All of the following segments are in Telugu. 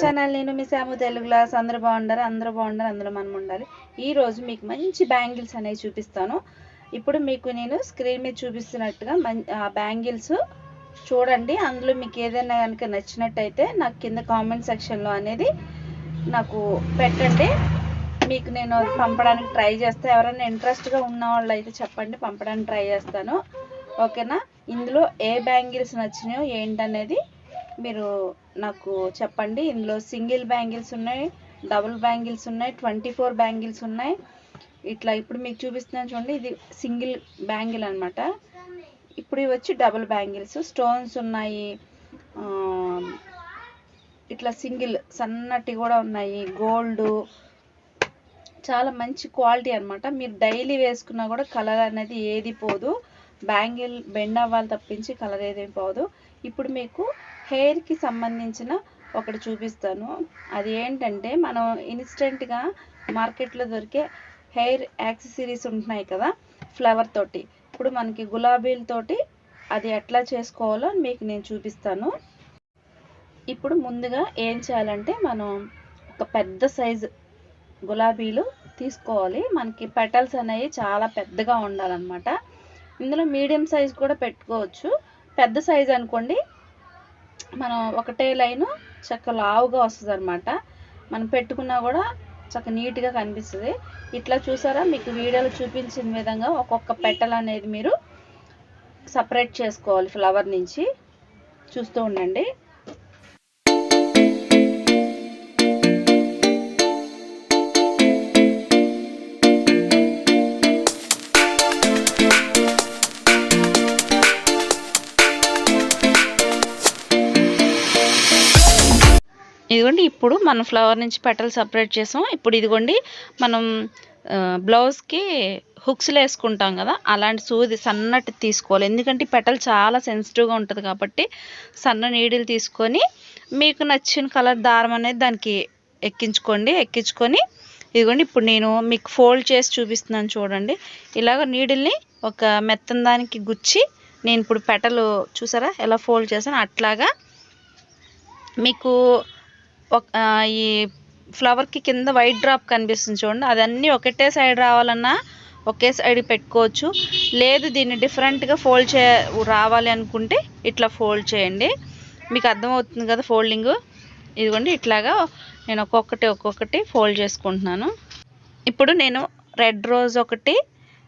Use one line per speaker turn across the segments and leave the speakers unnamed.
ఛానల్ నేను మీ సాము తెలుగులాస్ అందరూ బాగుండారు? అందరూ బాగుండారు? అందరూ మనం ఉండాలి. ఈ రోజు మీకు మంచి బ్యాంగిల్స్ అనేవి చూపిస్తాను. ఇప్పుడు మీకు నేను స్క్రీన్ మీద చూపిస్తున్నట్టుగా మంచి ఆ బ్యాంగిల్స్ చూడండి. అందులో మీకు ఏదైనా కనుక నచ్చినట్టయితే నాకు కింద కామెంట్ సెక్షన్లో అనేది నాకు పెట్టండి. మీకు నేను అది పంపడానికి ట్రై చేస్తాను ఎవరైనా ఇంట్రెస్ట్గా ఉన్న వాళ్ళు అయితే చెప్పండి పంపడానికి ట్రై చేస్తాను. ఓకేనా? ఇందులో ఏ బ్యాంగిల్స్ నచ్చినాయో ఏంటనేది మీరు నాకు చెప్పండి. ఇందులో సింగిల్ బ్యాంగిల్స్ ఉన్నాయి డబుల్ బ్యాంగిల్స్ ఉన్నాయి ట్వంటీ ఫోర్ బ్యాంగిల్స్ ఉన్నాయి. ఇట్లా ఇప్పుడు మీకు చూపిస్తున్నాను చూడండి. ఇది సింగిల్ బ్యాంగిల్ అనమాట ఇప్పుడు ఇవి వచ్చి డబుల్ బ్యాంగిల్స్. స్టోన్స్ ఉన్నాయి. ఇట్లా సింగిల్ సన్నటి కూడా ఉన్నాయి. గోల్డ్. చాలా మంచి క్వాలిటీ అనమాట మీరు డైలీ వేసుకున్నా కూడా కలర్ అనేది ఏది పోదు. బ్యాంగిల్ బెండ్ అవ్వాలి తప్పించి కలర్ ఏది పోదు. ఇప్పుడు మీకు హెయిర్కి సంబంధించిన ఒకటి చూపిస్తాను. అది ఏంటంటే మనం ఇన్స్టెంట్గా మార్కెట్లో దొరికే హెయిర్ యాక్సెసరీస్ ఉంటున్నాయి కదా ఫ్లవర్ తోటి. ఇప్పుడు మనకి గులాబీలతోటి అది ఎట్లా చేసుకోవాలో మీకు నేను చూపిస్తాను. ఇప్పుడు ముందుగా ఏం చేయాలంటే మనం ఒక పెద్ద సైజు గులాబీలు తీసుకోవాలి. మనకి పెటల్స్ అనేవి చాలా పెద్దగా ఉండాలన్నమాట. ఇందులో మీడియం సైజ్ కూడా పెట్టుకోవచ్చు. పెద్ద సైజ్ అనుకోండి మనం ఒకటే లైను చక్క లావుగా వస్తుంది అనమాట మనం పెట్టుకున్నా కూడా చక్క నీట్గా కనిపిస్తుంది. ఇట్లా చూసారా? మీకు వీడియోలో చూపించిన విధంగా ఒక్కొక్క పెట్టలు అనేది మీరు సపరేట్ చేసుకోవాలి ఫ్లవర్ నుంచి. చూస్తూ ఉండండి. ఇదిగోండి ఇప్పుడు మనం ఫ్లవర్ నుంచి పెటల్ సపరేట్ చేసాం. ఇప్పుడు ఇదిగోండి మనం బ్లౌజ్కి హుక్స్లు వేసుకుంటాం కదా అలాంటి సూది సన్నటి తీసుకోవాలి. ఎందుకంటే పెట్టలు పెటల్ చాలా సెన్సిటివ్గా ఉంటుంది కాబట్టి సన్న నీడిల్ తీసుకొని మీకు నచ్చిన కలర్ దారం అనేది దానికి ఎక్కించుకోండి. ఎక్కించుకొని ఇదిగోండి ఇప్పుడు నేను మీకు ఫోల్డ్ చేసి చూపిస్తున్నాను చూడండి. ఇలాగ నీడిల్ని ఒక మెత్తన దానికి గుచ్చి నేను ఇప్పుడు పెటలు చూసారా? ఎలా ఫోల్డ్ చేశాను అట్లాగా మీకు ఈ ఫ్లవర్కి కింద వైట్ డ్రాప్ కనిపిస్తుంది చూడండి. అదన్నీ ఒకటే సైడ్ రావాలన్నా ఒకే సైడ్ పెట్టుకోవచ్చు. లేదు దీన్ని డిఫరెంట్గా ఫోల్డ్ చే రావాలి అనుకుంటే ఇట్లా ఫోల్డ్ చేయండి. మీకు అర్థమవుతుంది కదా ఫోల్డింగ్ ఇదిగోండి ఇట్లాగా నేను ఒక్కొక్కటి ఒక్కొక్కటి ఫోల్డ్ చేసుకుంటున్నాను. ఇప్పుడు నేను రెడ్ రోజ్ ఒకటి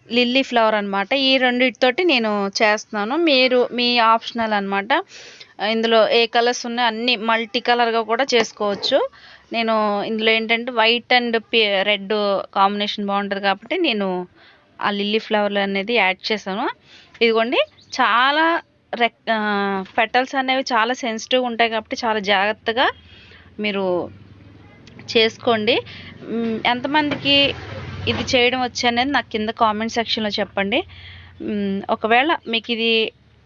లిల్లీ ఫ్లవర్ అన్నమాట. ఈ రెండిటితోటి నేను చేస్తున్నాను. మీరు మీ ఆప్షనల్ అన్నమాట. ఇందులో ఏ కలర్స్ ఉన్నాయో అన్ని మల్టీ కలర్గా కూడా చేసుకోవచ్చు. నేను ఇందులో ఏంటంటే వైట్ అండ్ రెడ్ కాంబినేషన్ బాగుంటుంది కాబట్టి నేను ఆ లిల్లీ ఫ్లవర్లు అనేది యాడ్ చేశాను. ఇదిగోండి చాలా రెక్ పెటల్స్ అనేవి చాలా సెన్సిటివ్ ఉంటాయి కాబట్టి చాలా జాగ్రత్తగా మీరు చేసుకోండి. ఎంతమందికి ఇది చేయడం వచ్చి అనేది నాకు కింద కామెంట్ సెక్షన్లో చెప్పండి. ఒకవేళ మీకు ఇది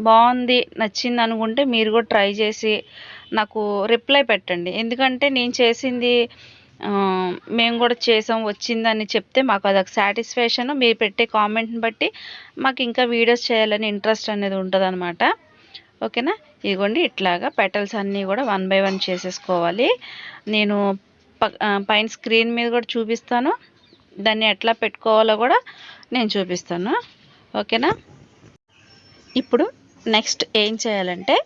బాగుంది నచ్చింది అనుకుంటే మీరు కూడా ట్రై చేసి నాకు రిప్లై పెట్టండి. ఎందుకంటే నేను చేసింది మేము కూడా చేసాం వచ్చిందని చెప్తే మాకు అదొక సాటిస్ఫాక్షన్ మీరు పెట్టే కామెంట్ని బట్టి మాకు ఇంకా వీడియోస్ చేయాలని ఇంట్రెస్ట్ అనేది ఉంటుందనమాట ఓకేనా? ఇదిగోండి ఇట్లాగా పెటల్స్ అన్నీ కూడా వన్ బై వన్ చేసేసుకోవాలి. నేను ప- పైన స్క్రీన్ మీద కూడా చూపిస్తాను. దాన్ని ఎట్లా పెట్టుకోవాలో కూడా నేను చూపిస్తాను. ఓకేనా? ఇప్పుడు నెక్స్ట్ ఏం చేయాలంటే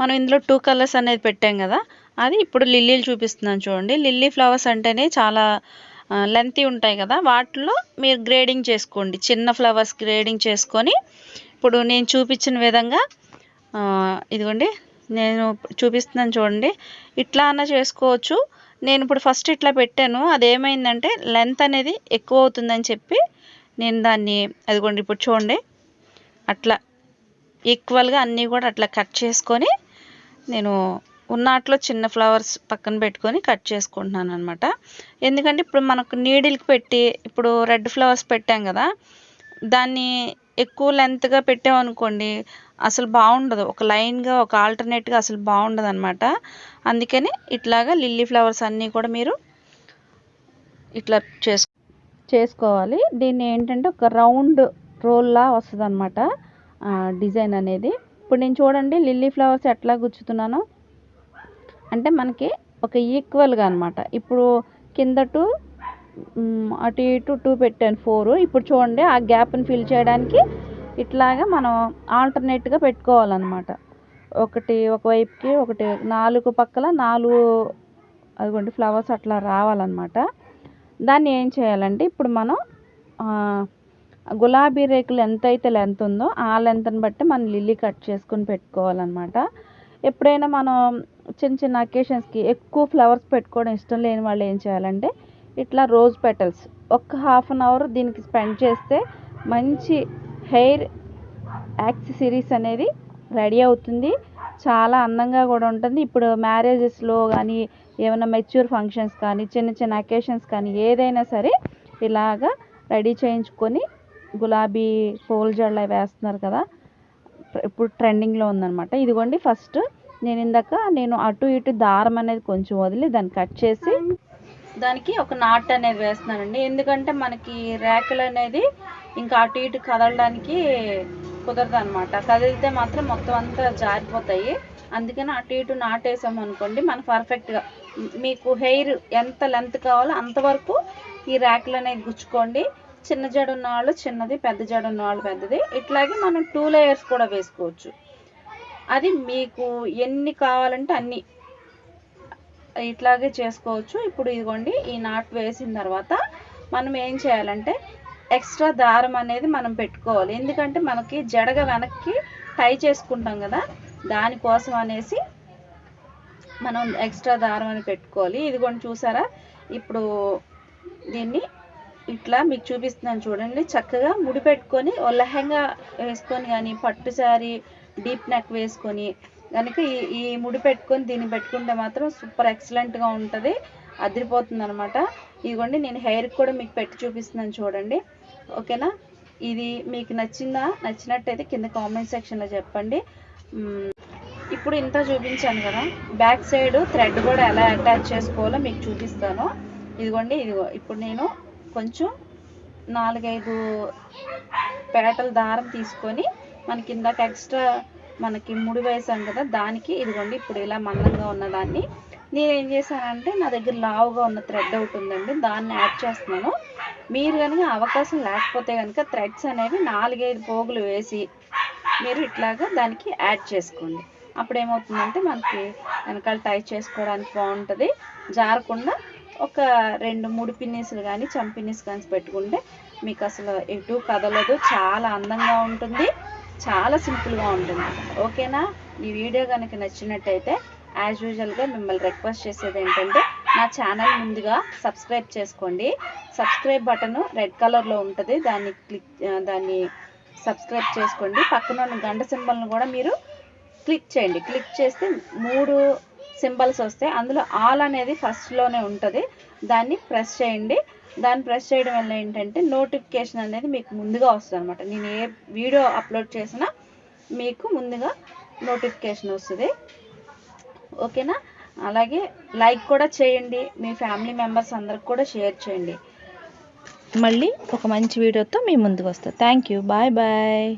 మనం ఇందులో టూ కలర్స్ అనేది పెట్టాం కదా అది ఇప్పుడు లిల్లీలు చూపిస్తున్నాను చూడండి. లిల్లీ ఫ్లవర్స్ అంటేనే చాలా లెంతీ ఉంటాయి కదా. వాటిలో మీరు గ్రేడింగ్ చేసుకోండి. చిన్న ఫ్లవర్స్ గ్రేడింగ్ చేసుకొని ఇప్పుడు నేను చూపించిన విధంగా ఇదిగోండి నేను చూపిస్తున్నాను చూడండి. ఇట్లా అన్న చేసుకోవచ్చు. నేను ఇప్పుడు ఫస్ట్ ఇట్లా పెట్టాను. అదేమైందంటే లెంత్ అనేది ఎక్కువ అవుతుందని చెప్పి నేను దాన్ని అదిగోండి ఇప్పుడు చూడండి. అట్లా ఈక్వల్గా అన్నీ కూడా అట్లా కట్ చేసుకొని నేను ఉన్నాట్లో చిన్న ఫ్లవర్స్ పక్కన పెట్టుకొని కట్ చేసుకుంటున్నాను అనమాట ఎందుకంటే ఇప్పుడు మనకు నీడిల్కి పెట్టి ఇప్పుడు రెడ్ ఫ్లవర్స్ పెట్టాం కదా దాన్ని ఎక్కువ లెంత్గా పెట్టామనుకోండి అసలు బాగుండదు. ఒక లైన్గా ఒక ఆల్టర్నేట్గా అసలు బాగుండదు అనమాట అందుకని ఇట్లాగా లిల్లీ ఫ్లవర్స్ అన్నీ కూడా మీరు ఇట్లా చేసు చేసుకోవాలి. దీన్ని ఏంటంటే ఒక రౌండ్ రోల్లా వస్తుంది అనమాట డిజైన్ అనేది. ఇప్పుడు నేను చూడండి లిల్లీ ఫ్లవర్స్ ఎట్లా గుచ్చుతున్నానో. అంటే మనకి ఒక ఈక్వల్గా అనమాట ఇప్పుడు కింద టు అటు ఇటు టూ పెట్టాను ఫోర్ ఇప్పుడు చూడండి ఆ గ్యాప్ని ఫిల్ చేయడానికి ఇట్లాగా మనం ఆల్టర్నేట్గా పెట్టుకోవాలన్నమాట. ఒకటి ఒకవైపుకి ఒకటి నాలుగు పక్కల నాలుగు అదిగోండి ఫ్లవర్స్ అట్లా రావాలన్నమాట. దాన్ని ఏం చేయాలంటే ఇప్పుడు మనం గులాబీ రేకులు ఎంత అయితే లెంత్ ఉందో ఆ లెంత్ని బట్టి మనం లిల్లీ కట్ చేసుకుని పెట్టుకోవాలన్నమాట. ఎప్పుడైనా మనం చిన్న చిన్న అకేషన్స్కి ఎక్కువ ఫ్లవర్స్ పెట్టుకోవడం ఇష్టం లేని వాళ్ళు ఏం చేయాలంటే ఇట్లా రోజ్ పెటల్స్ ఒక్క హాఫ్ అన్ అవర్ దీనికి స్పెండ్ చేస్తే మంచి హెయిర్ యాక్సెసరీస్ అనేది రెడీ అవుతుంది. చాలా అందంగా కూడా ఉంటుంది. ఇప్పుడు మ్యారేజెస్లో కానీ ఏమైనా మెచ్యూర్ ఫంక్షన్స్ కానీ చిన్న చిన్న అకేషన్స్ కానీ ఏదైనా సరే ఇలాగా రెడీ చేయించుకొని గులాబీ పూల జడలు అవి వేస్తున్నారు కదా ఇప్పుడు ట్రెండింగ్లో ఉందన్నమాట. ఇదిగోండి ఫస్ట్ నేను ఇందాక నేను అటు ఇటు దారం అనేది కొంచెం వదిలి దాన్ని కట్ చేసి దానికి ఒక నాట్ అనేది వేస్తున్నానండి. ఎందుకంటే మనకి ర్యాకులు అనేది ఇంకా అటు ఇటు కదలడానికి కుదరదు అనమాట కదిలితే మాత్రం మొత్తం అంతా జారిపోతాయి. అందుకని అటు ఇటు నాటేసాం అనుకోండి మన పర్ఫెక్ట్గా మీకు హెయిర్ ఎంత లెంత్ కావాలో అంతవరకు ఈ ర్యాకులు అనేది గుచ్చుకోండి. చిన్న జడ ఉన్న వాళ్ళు చిన్నది పెద్ద జడ ఉన్న వాళ్ళు పెద్దది. ఇట్లాగే మనం టూ లేయర్స్ కూడా వేసుకోవచ్చు. అది మీకు ఎన్ని కావాలంటే అన్ని ఇట్లాగే చేసుకోవచ్చు. ఇప్పుడు ఇదిగోండి ఈ నాట్ వేసిన తర్వాత మనం ఏం చేయాలంటే ఎక్స్ట్రా దారం అనేది మనం పెట్టుకోవాలి. ఎందుకంటే మనకి జడగ వెనక్కి టై చేసుకుంటాం కదా దానికోసం అనేసి మనం ఎక్స్ట్రా దారం అని పెట్టుకోవాలి. ఇదిగోండి చూసారా? ఇప్పుడు దీన్ని ఇట్లా మీకు చూపిస్తున్నాను చూడండి. చక్కగా ముడి పెట్టుకొని ఓ లెహంగా వేసుకొని కానీ పట్టు శారీ డీప్ నెక్ వేసుకొని కనుక ఈ ఈ ముడి పెట్టుకొని దీన్ని పెట్టుకుంటే మాత్రం సూపర్ ఎక్సలెంట్గా ఉంటుంది. అదిరిపోతుంది అనమాట ఇదిగోండి నేను హెయిర్కి కూడా మీకు పెట్టి చూపిస్తున్నాను చూడండి. ఓకేనా? ఇది మీకు నచ్చిందా? నచ్చినట్టయితే కింద కామెంట్ సెక్షన్లో చెప్పండి. ఇప్పుడు ఇంత చూపించాను కదా. బ్యాక్ సైడ్ థ్రెడ్ కూడా ఎలా అటాచ్ చేసుకోవాలో మీకు చూపిస్తాను. ఇదిగోండి ఇదిగో ఇప్పుడు నేను కొంచెం నాలుగైదు పేటల దారం తీసుకొని మనకి ఇందాక ఎక్స్ట్రా మనకి ముడి వేసాం కదా దానికి ఇదిగోండి ఇప్పుడు ఇలా మందంగా ఉన్నదాన్ని నేనేం నేను ఏం చేశానంటే నా దగ్గర లావుగా ఉన్న థ్రెడ్ ఒకటి ఉందండి దాన్ని యాడ్ చేస్తున్నాను. మీరు కనుక అవకాశం లేకపోతే కనుక థ్రెడ్స్ అనేవి నాలుగైదు పోగులు వేసి మీరు ఇట్లాగా దానికి యాడ్ చేసుకోండి. అప్పుడు ఏమవుతుందంటే మనకి వెనకాల టై చేసుకోవడానికి బాగుంటుంది జారకుండా ఒక రెండు మూడు పిన్నీసులు కానీ చంపిన్నీస్ కానీ పెట్టుకుంటే మీకు అసలు ఎటు కదలదు. చాలా అందంగా ఉంటుంది. చాలా సింపుల్గా ఉంటుంది. ఓకేనా? ఈ వీడియో కనుక నచ్చినట్టయితే యాజ్ యూజువల్గా మిమ్మల్ని రిక్వెస్ట్ చేసేది ఏంటంటే నా ఛానల్ ముందుగా సబ్స్క్రైబ్ చేసుకోండి. సబ్స్క్రైబ్ బటన్ రెడ్ కలర్లో ఉంటుంది. దాన్ని క్లిక్ దాన్ని సబ్స్క్రైబ్ చేసుకోండి. పక్కన ఉన్న గంట సింబల్ని కూడా మీరు క్లిక్ చేయండి. క్లిక్ చేస్తే మూడు సింబల్స్ వస్తాయి అందులో ఆల్ అనేది ఫస్ట్లోనే ఉంటుంది. దాన్ని ప్రెస్ చేయండి. దాన్ని ప్రెస్ చేయడం వల్ల ఏంటంటే నోటిఫికేషన్ అనేది మీకు ముందుగా వస్తుంది అనమాట నేను ఏ వీడియో అప్లోడ్ చేసినా మీకు ముందుగా నోటిఫికేషన్ వస్తుంది. ఓకేనా అలాగే లైక్ కూడా చేయండి. మీ ఫ్యామిలీ మెంబర్స్ అందరికి కూడా షేర్ చేయండి. మళ్ళీ ఒక మంచి వీడియోతో మీ ముందుకు వస్తాను థ్యాంక్ యూ బాయ్ బాయ్